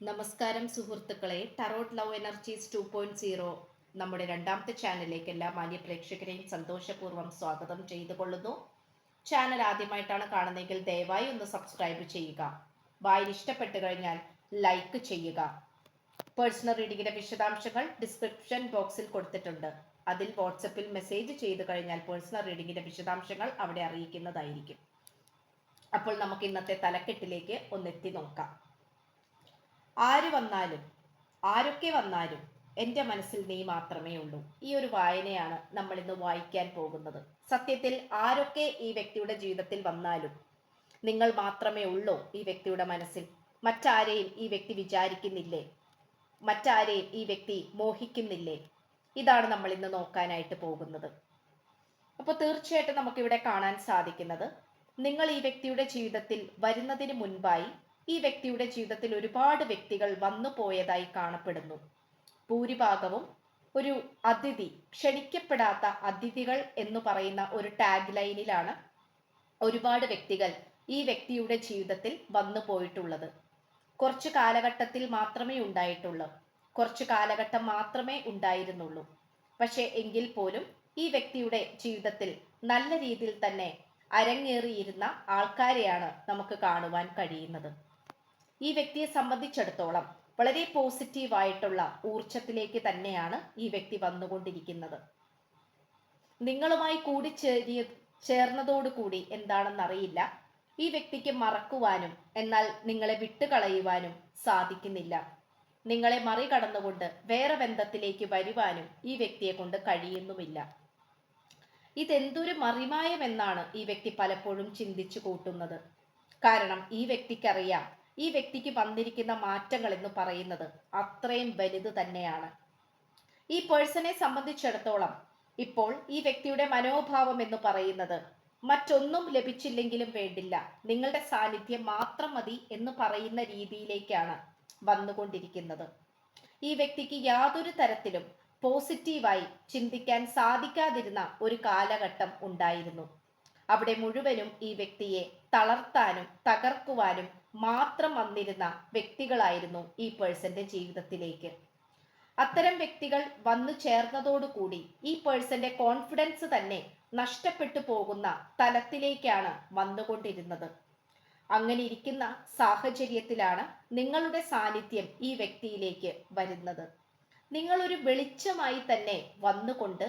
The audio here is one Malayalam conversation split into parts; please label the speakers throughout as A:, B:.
A: നമസ്കാരം സുഹൃത്തുക്കളെ tarot love energies two point zero നമ്മുടെ രണ്ടാമത്തെ ചാനലിലേക്ക് എല്ലാ മാന്യ പ്രേക്ഷകരെയും സന്തോഷപൂർവം സ്വാഗതം ചെയ്തു കൊള്ളുന്നു ചാനൽ ആദ്യമായിട്ടാണ് കാണുന്നതെങ്കിൽ ദയവായി ഒന്ന് സബ്സ്ക്രൈബ് ചെയ്യുക. വായിൽ ഇഷ്ടപ്പെട്ടു കഴിഞ്ഞാൽ ലൈക്ക് ചെയ്യുക. പേഴ്സണൽ റീഡിങ്ങിന്റെ വിശദാംശങ്ങൾ ഡിസ്ക്രിപ്ഷൻ ബോക്സിൽ കൊടുത്തിട്ടുണ്ട്. അതിൽ വാട്സപ്പിൽ മെസ്സേജ് ചെയ്തു കഴിഞ്ഞാൽ പേഴ്സണൽ റീഡിങ്ങിന്റെ വിശദാംശങ്ങൾ അവിടെ അറിയിക്കുന്നതായിരിക്കും. അപ്പോൾ നമുക്ക് ഇന്നത്തെ തലക്കെട്ടിലേക്ക് ഒന്നെത്തി നോക്കാം. ആര് വന്നാലും ആരൊക്കെ വന്നാലും എന്റെ മനസ്സിൽ നീ മാത്രമേ ഉള്ളൂ. ഈ ഒരു വായനയാണ് നമ്മൾ ഇന്ന് വായിക്കാൻ പോകുന്നത്. സത്യത്തിൽ ആരൊക്കെ ഈ വ്യക്തിയുടെ ജീവിതത്തിൽ വന്നാലും നിങ്ങൾ മാത്രമേ ഉള്ളൂ ഈ വ്യക്തിയുടെ മനസ്സിൽ. മറ്റാരെയും ഈ വ്യക്തി വിചാരിക്കുന്നില്ലേ? മറ്റാരെയും ഈ വ്യക്തി മോഹിക്കുന്നില്ലേ? ഇതാണ് നമ്മൾ ഇന്ന് നോക്കാനായിട്ട് പോകുന്നത്. അപ്പോൾ തീർച്ചയായിട്ടും നമുക്കിവിടെ കാണാൻ സാധിക്കുന്നത് നിങ്ങൾ ഈ വ്യക്തിയുടെ ജീവിതത്തിൽ വരുന്നതിന് മുൻപായി ഈ വ്യക്തിയുടെ ജീവിതത്തിൽ ഒരുപാട് വ്യക്തികൾ വന്നു പോയതായി കാണപ്പെടുന്നു. ഭൂരിഭാഗവും ഒരു അതിഥി ക്ഷണിക്കപ്പെടാത്ത അതിഥികൾ എന്ന് പറയുന്ന ഒരു ടാഗ് ലൈനിലാണ് ഒരുപാട് വ്യക്തികൾ ഈ വ്യക്തിയുടെ ജീവിതത്തിൽ വന്നു പോയിട്ടുള്ളത്. കുറച്ച് കാലഘട്ടത്തിൽ മാത്രമേ ഉണ്ടായിട്ടുള്ളൂ. കുറച്ച് കാലഘട്ടം മാത്രമേ ഉണ്ടായിരുന്നുള്ളൂ. പക്ഷേ എങ്കിൽ പോലും ഈ വ്യക്തിയുടെ ജീവിതത്തിൽ നല്ല രീതിയിൽ തന്നെ അരങ്ങേറിയിരുന്ന ആൾക്കാരെയാണ് നമുക്ക് കാണുവാൻ കഴിയുന്നത്. ഈ വ്യക്തിയെ സംബന്ധിച്ചിടത്തോളം വളരെ പോസിറ്റീവായിട്ടുള്ള ഊർജത്തിലേക്ക് തന്നെയാണ് ഈ വ്യക്തി വന്നുകൊണ്ടിരിക്കുന്നത്. നിങ്ങളുമായി കൂടി ചേരി ചേർന്നതോടുകൂടി എന്താണെന്നറിയില്ല ഈ വ്യക്തിക്ക് മറക്കുവാനും എന്നാൽ നിങ്ങളെ വിട്ടുകളയുവാനും സാധിക്കുന്നില്ല. നിങ്ങളെ മറികടന്നുകൊണ്ട് വേറെ ബന്ധത്തിലേക്ക് വരുവാനും ഈ വ്യക്തിയെ കൊണ്ട് കഴിയുന്നുമില്ല. ഇതെന്തൊരു മറിമായമെന്നാണ് ഈ വ്യക്തി പലപ്പോഴും ചിന്തിച്ചു കൂട്ടുന്നത്. കാരണം ഈ വ്യക്തിക്കറിയാം ഈ വ്യക്തിക്ക് വന്നിരിക്കുന്ന മാറ്റങ്ങൾ എന്ന് പറയുന്നത് അത്രയും വലുത് തന്നെയാണ്. ഈ പേഴ്സണെ സംബന്ധിച്ചിടത്തോളം ഇപ്പോൾ ഈ വ്യക്തിയുടെ മനോഭാവം എന്ന് പറയുന്നത് മറ്റൊന്നും ലഭിച്ചില്ലെങ്കിലും വേണ്ടില്ല. നിങ്ങളുടെ സാന്നിധ്യം മാത്രം മതി എന്ന് പറയുന്ന രീതിയിലേക്കാണ് വന്നുകൊണ്ടിരിക്കുന്നത്. ഈ വ്യക്തിക്ക് യാതൊരു തരത്തിലും പോസിറ്റീവായി ചിന്തിക്കാൻ സാധിക്കാതിരുന്ന ഒരു കാലഘട്ടം ഉണ്ടായിരുന്നു. അവിടെ മുഴുവനും ഈ വ്യക്തിയെ തളർത്താനും തകർക്കുവാനും മാത്രം വന്നിരുന്ന വ്യക്തികളായിരുന്നു ഈ പേഴ്സന്റെ ജീവിതത്തിലേക്ക്. അത്തരം വ്യക്തികൾ വന്നു ചേർന്നതോടുകൂടി ഈ പേഴ്സന്റെ കോൺഫിഡൻസ് തന്നെ നഷ്ടപ്പെട്ടു പോകുന്ന തലത്തിലേക്കാണ് വന്നുകൊണ്ടിരുന്നത്. അങ്ങനെ ഇരിക്കുന്ന സാഹചര്യത്തിലാണ് നിങ്ങളുടെ സാന്നിധ്യം ഈ വ്യക്തിയിലേക്ക് വരുന്നത്. നിങ്ങളൊരു വെളിച്ചമായി തന്നെ വന്നുകൊണ്ട്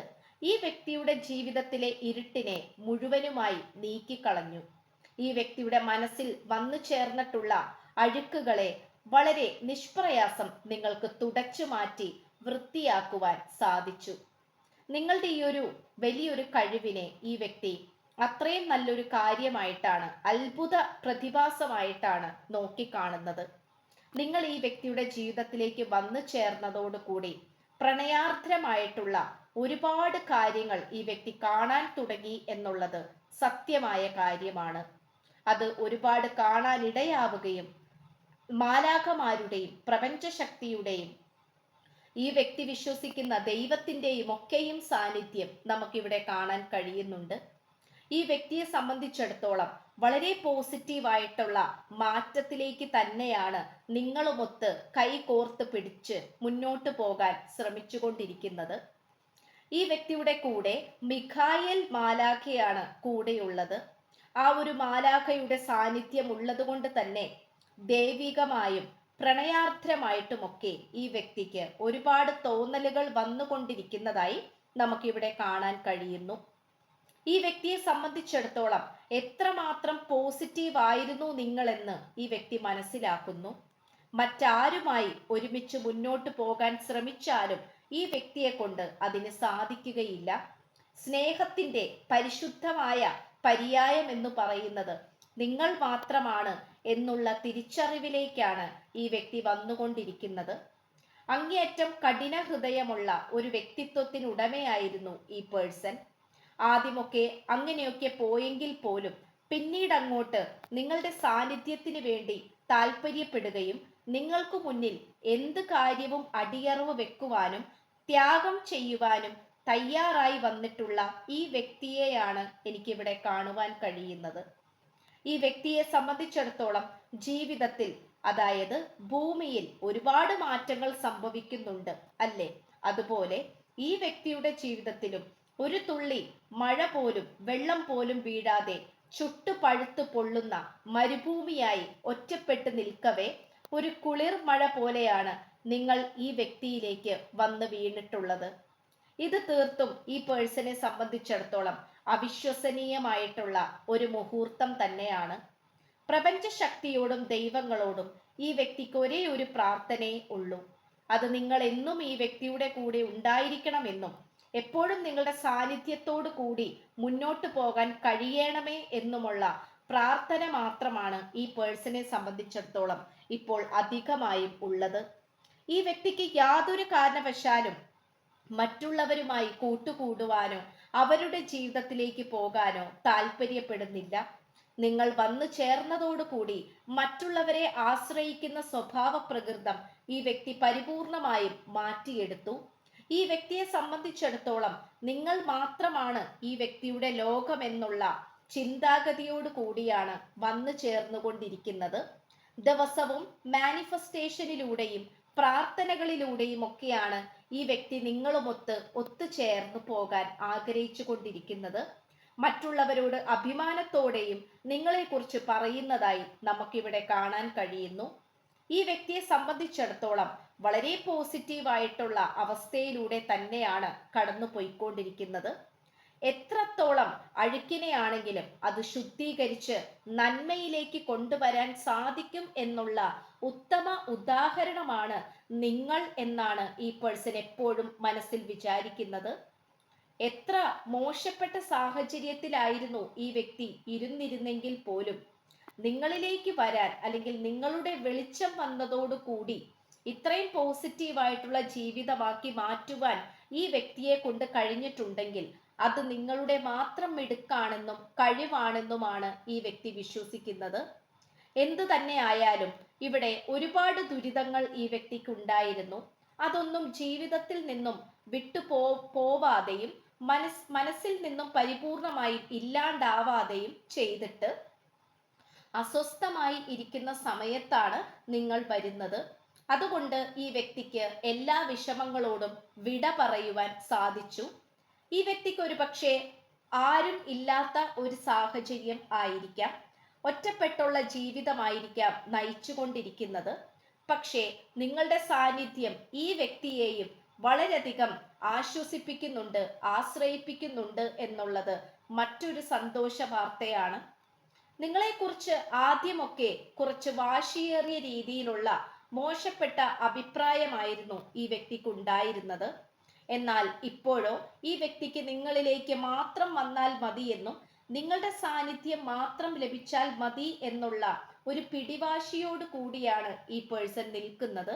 A: ഈ വ്യക്തിയുടെ ജീവിതത്തിലെ ഇരുട്ടിനെ മുഴുവനുമായി നീക്കിക്കളഞ്ഞു. ഈ വ്യക്തിയുടെ മനസ്സിൽ വന്നു ചേർന്നിട്ടുള്ള അഴുക്കുകളെ വളരെ നിഷ്പ്രയാസം നിങ്ങൾക്ക് തുടച്ചു മാറ്റി വൃത്തിയാക്കുവാൻ സാധിച്ചു. നിങ്ങളുടെ ഈ ഒരു വലിയൊരു കഴിവിനെ ഈ വ്യക്തി അത്രയും നല്ലൊരു കാര്യമായിട്ടാണ് അത്ഭുത പ്രതിഭാസമായിട്ടാണ് നോക്കിക്കാണുന്നത്. നിങ്ങൾ ഈ വ്യക്തിയുടെ ജീവിതത്തിലേക്ക് വന്നു ചേർന്നതോടുകൂടി പ്രണയാർദ്രമായിട്ടുള്ള ഒരുപാട് കാര്യങ്ങൾ ഈ വ്യക്തി കാണാൻ തുടങ്ങി എന്നുള്ളത് സത്യമായ കാര്യമാണ്. അത് ഒരുപാട് കാണാനിടയാവുകയും മാലാഖമാരുടെയും പ്രപഞ്ചശക്തിയുടെയും ഈ വ്യക്തി വിശ്വസിക്കുന്ന ദൈവത്തിന്റെയും ഒക്കെയും സാന്നിധ്യം നമുക്കിവിടെ കാണാൻ കഴിയുന്നുണ്ട്. ഈ വ്യക്തിയെ സംബന്ധിച്ചിടത്തോളം വളരെ പോസിറ്റീവായിട്ടുള്ള മാറ്റത്തിലേക്ക് തന്നെയാണ് നിങ്ങളുമൊത്ത് കൈ കോർത്ത് പിടിച്ച് മുന്നോട്ട് പോകാൻ ശ്രമിച്ചുകൊണ്ടിരിക്കുന്നത്. ഈ വ്യക്തിയുടെ കൂടെ മിഖായൽ മാലാഖയാണ് കൂടെയുള്ളത്. ആ ഒരു മാലാഖയുടെ സാന്നിധ്യം ഉള്ളതുകൊണ്ട് തന്നെ ദൈവികമായും പ്രണയാർദ്രമായിട്ടുമൊക്കെ ഈ വ്യക്തിക്ക് ഒരുപാട് തോന്നലുകൾ വന്നുകൊണ്ടിരിക്കുന്നതായി നമുക്കിവിടെ കാണാൻ കഴിയുന്നു. ഈ വ്യക്തിയെ സംബന്ധിച്ചിടത്തോളം എത്രമാത്രം പോസിറ്റീവ് ആയിരുന്നു നിങ്ങളെന്ന് ഈ വ്യക്തി മനസ്സിലാക്കുന്നു. മറ്റാരുമായി ഒരുമിച്ച് മുന്നോട്ട് പോകാൻ ശ്രമിച്ചാലും ഈ വ്യക്തിയെ കൊണ്ട് അതിന് സാധിക്കുകയില്ല. സ്നേഹത്തിന്റെ പരിശുദ്ധമായ പര്യായം എന്ന് പറയുന്നത്. നിങ്ങൾ മാത്രമാണ് എന്നുള്ള തിരിച്ചറിവിലേക്കാണ് ഈ വ്യക്തി വന്നുകൊണ്ടിരിക്കുന്നത്. അങ്ങേയറ്റം കഠിന ഹൃദയമുള്ള ഒരു വ്യക്തിത്വത്തിനുടമയായിരുന്നു ഈ പേഴ്സൺ. ആദ്യമൊക്കെ അങ്ങനെയൊക്കെ പോയെങ്കിൽ പോലും പിന്നീട് അങ്ങോട്ട് നിങ്ങളുടെ സാന്നിധ്യത്തിന് വേണ്ടി താല്പര്യപ്പെടുകയും നിങ്ങൾക്ക് മുന്നിൽ എന്ത് കാര്യവും അടിയറവ് വെക്കുവാനും ത്യാഗം ചെയ്യുവാനും തയ്യാറായി വന്നിട്ടുള്ള ഈ വ്യക്തിയെയാണ് എനിക്കിവിടെ കാണുവാൻ കഴിയുന്നത്. ഈ വ്യക്തിയെ സംബന്ധിച്ചിടത്തോളം ജീവിതത്തിൽ അതായത് ഭൂമിയിൽ ഒരുപാട് മാറ്റങ്ങൾ സംഭവിക്കുന്നുണ്ട് അല്ലേ? അതുപോലെ ഈ വ്യക്തിയുടെ ജീവിതത്തിലും ഒരു തുള്ളി മഴ പോലും വെള്ളം പോലും വീഴാതെ ചുട്ടു പഴുത്തു പൊള്ളുന്ന മരുഭൂമിയായി ഒറ്റപ്പെട്ട് നിൽക്കവേ ഒരു കുളിർ മഴ പോലെയാണ് നിങ്ങൾ ഈ വ്യക്തിയിലേക്ക് വന്ന് വീണിട്ടുള്ളത്. ഇത് തീർത്തും ഈ പേഴ്സണെ സംബന്ധിച്ചിടത്തോളം അവിശ്വസനീയമായിട്ടുള്ള ഒരു മുഹൂർത്തം തന്നെയാണ്. പ്രപഞ്ച ശക്തിയോടും ദൈവങ്ങളോടും ഈ വ്യക്തിക്ക് ഒരേ ഒരു പ്രാർത്ഥനയേ ഉള്ളൂ. അത് നിങ്ങൾ എന്നും ഈ വ്യക്തിയുടെ കൂടെ ഉണ്ടായിരിക്കണമെന്നും എപ്പോഴും നിങ്ങളുടെ സാന്നിധ്യത്തോടു കൂടി മുന്നോട്ട് പോകാൻ കഴിയണമേ എന്നുമുള്ള പ്രാർത്ഥന മാത്രമാണ് ഈ പേഴ്സണെ സംബന്ധിച്ചിടത്തോളം ഇപ്പോൾ അധികമായും ഉള്ളത്. ഈ വ്യക്തിക്ക് യാതൊരു കാരണവശാലും മറ്റുള്ളവരുമായി കൂട്ടുകൂടുവാനോ അവരുടെ ജീവിതത്തിലേക്ക് പോകാനോ താല്പര്യപ്പെടുന്നില്ല. നിങ്ങൾ വന്നു ചേർന്നതോടുകൂടി മറ്റുള്ളവരെ ആശ്രയിക്കുന്ന സ്വഭാവ പ്രകൃതം ഈ വ്യക്തി പരിപൂർണമായും മാറ്റിയെടുത്തു. ഈ വ്യക്തിയെ സംബന്ധിച്ചിടത്തോളം നിങ്ങൾ മാത്രമാണ് ഈ വ്യക്തിയുടെ ലോകമെന്നുള്ള ചിന്താഗതിയോട് കൂടിയാണ് വന്നു ചേർന്നുകൊണ്ടിരിക്കുന്നത്. ദിവസവും മാനിഫെസ്റ്റേഷനിലൂടെയും പ്രാർത്ഥനകളിലൂടെയും ഒക്കെയാണ് ഈ വ്യക്തി നിങ്ങളുമൊത്ത് ഒത്തുചേർന്നു പോകാൻ ആഗ്രഹിച്ചു കൊണ്ടിരിക്കുന്നത് മറ്റുള്ളവരോട് അഭിമാനത്തോടെയും നിങ്ങളെക്കുറിച്ച് പറയുന്നതായി നമുക്കിവിടെ കാണാൻ കഴിയുന്നു. ഈ വ്യക്തിയെ സംബന്ധിച്ചിടത്തോളം വളരെ പോസിറ്റീവായിട്ടുള്ള അവസ്ഥയിലൂടെ തന്നെയാണ് കടന്നു പോയിക്കൊണ്ടിരിക്കുന്നത് എത്രത്തോളം അഴുക്കിനെയാണെങ്കിലും അത് ശുദ്ധീകരിച്ച് നന്മയിലേക്ക് കൊണ്ടുവരാൻ സാധിക്കും എന്നുള്ള ഉത്തമ ഉദാഹരണമാണ് നിങ്ങൾ എന്നാണ് ഈ പേഴ്സൺ എപ്പോഴും മനസ്സിൽ വിചാരിക്കുന്നത്. എത്ര മോശപ്പെട്ട സാഹചര്യത്തിലായിരുന്നു ഈ വ്യക്തി ഇരുന്നിരുന്നെങ്കിൽ പോലും നിങ്ങളിലേക്ക് വരാൻ അല്ലെങ്കിൽ നിങ്ങളുടെ വെളിച്ചം വന്നതോടുകൂടി ഇത്രയും പോസിറ്റീവായിട്ടുള്ള ജീവിതമാക്കി മാറ്റുവാൻ ഈ വ്യക്തിയെ കൊണ്ട് കഴിഞ്ഞിട്ടുണ്ടെങ്കിൽ അത് നിങ്ങളുടെ മാത്രം മിടുക്കാണെന്നും കഴിവാണെന്നുമാണ് ഈ വ്യക്തി വിശ്വസിക്കുന്നത്. എന്തു തന്നെ ആയാലും ഇവിടെ ഒരുപാട് ദുരിതങ്ങൾ ഈ വ്യക്തിക്ക് ഉണ്ടായിരുന്നു അതൊന്നും ജീവിതത്തിൽ നിന്നും വിട്ടു പോ പോവാതെയും മനസ് മനസ്സിൽ നിന്നും പരിപൂർണമായും ഇല്ലാണ്ടാവാതെയും ചെയ്തിട്ട് അസ്വസ്ഥമായി ഇരിക്കുന്ന സമയത്താണ് നിങ്ങൾ വരുന്നത്. അതുകൊണ്ട് ഈ വ്യക്തിക്ക് എല്ലാ വിഷമങ്ങളോടും വിട പറയുവാൻ സാധിച്ചു. ഈ വ്യക്തിക്ക് ഒരു പക്ഷേ ആരും ഇല്ലാത്ത ഒരു സാഹചര്യം ആയിരിക്കാം. ഒറ്റപ്പെട്ടുള്ള ജീവിതമായിരിക്കാം നയിച്ചുകൊണ്ടിരിക്കുന്നത്. പക്ഷേ നിങ്ങളുടെ സാന്നിധ്യം ഈ വ്യക്തിയെയും വളരെയധികം ആശ്വസിപ്പിക്കുന്നുണ്ട് ആശ്രയിപ്പിക്കുന്നുണ്ട് എന്നുള്ളത് മറ്റൊരു സന്തോഷ വാർത്തയാണ്. നിങ്ങളെക്കുറിച്ച് ആദ്യമൊക്കെ കുറച്ച് വാശിയേറിയ രീതിയിലുള്ള മോശപ്പെട്ട അഭിപ്രായമായിരുന്നു ഈ വ്യക്തിക്കുണ്ടായിരുന്നത്. എന്നാൽ ഇപ്പോഴോ ഈ വ്യക്തിക്ക് നിങ്ങളിലേക്ക് മാത്രം വന്നാൽ മതിയെന്നും നിങ്ങളുടെ സാന്നിധ്യം മാത്രം ലഭിച്ചാൽ മതി എന്നുള്ള ഒരു പിടിവാശിയോട് കൂടിയാണ് ഈ പേഴ്സൺ നിൽക്കുന്നത്.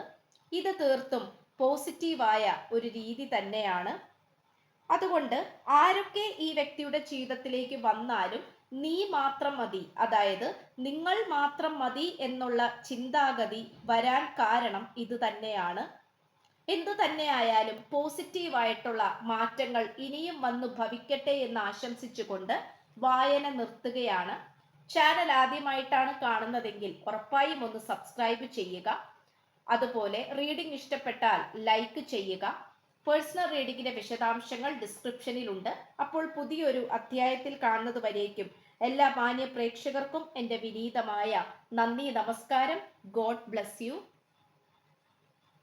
A: ഇത് തീർത്തും പോസിറ്റീവായ ഒരു രീതി തന്നെയാണ്. അതുകൊണ്ട് ആരൊക്കെ ഈ വ്യക്തിയുടെ ജീവിതത്തിലേക്ക് വന്നാലും നീ മാത്രം മതി. അതായത് നിങ്ങൾ മാത്രം മതി എന്നുള്ള ചിന്താഗതി വരാൻ കാരണം ഇത് തന്നെയാണ്. എന്തു തന്നെയായാലും പോസിറ്റീവായിട്ടുള്ള മാറ്റങ്ങൾ ഇനിയും വന്നു ഭവിക്കട്ടെ എന്ന് ആശംസിച്ചുകൊണ്ട് വായന നിർത്തുകയാണ്. ചാനൽ ആദ്യമായിട്ടാണ് കാണുന്നതെങ്കിൽ ഉറപ്പായും ഒന്ന് സബ്സ്ക്രൈബ് ചെയ്യുക. അതുപോലെ റീഡിംഗ് ഇഷ്ടപ്പെട്ടാൽ ലൈക്ക് ചെയ്യുക. പേഴ്സണൽ റീഡിംഗിന്റെ വിശദാംശങ്ങൾ ഡിസ്ക്രിപ്ഷനിലുണ്ട് അപ്പോൾ പുതിയൊരു അധ്യായത്തിൽ കാണുന്നത് വരേക്കും എല്ലാ മാന്യ പ്രേക്ഷകർക്കും എന്റെ വിനീതമായ നന്ദി നമസ്കാരം. God bless you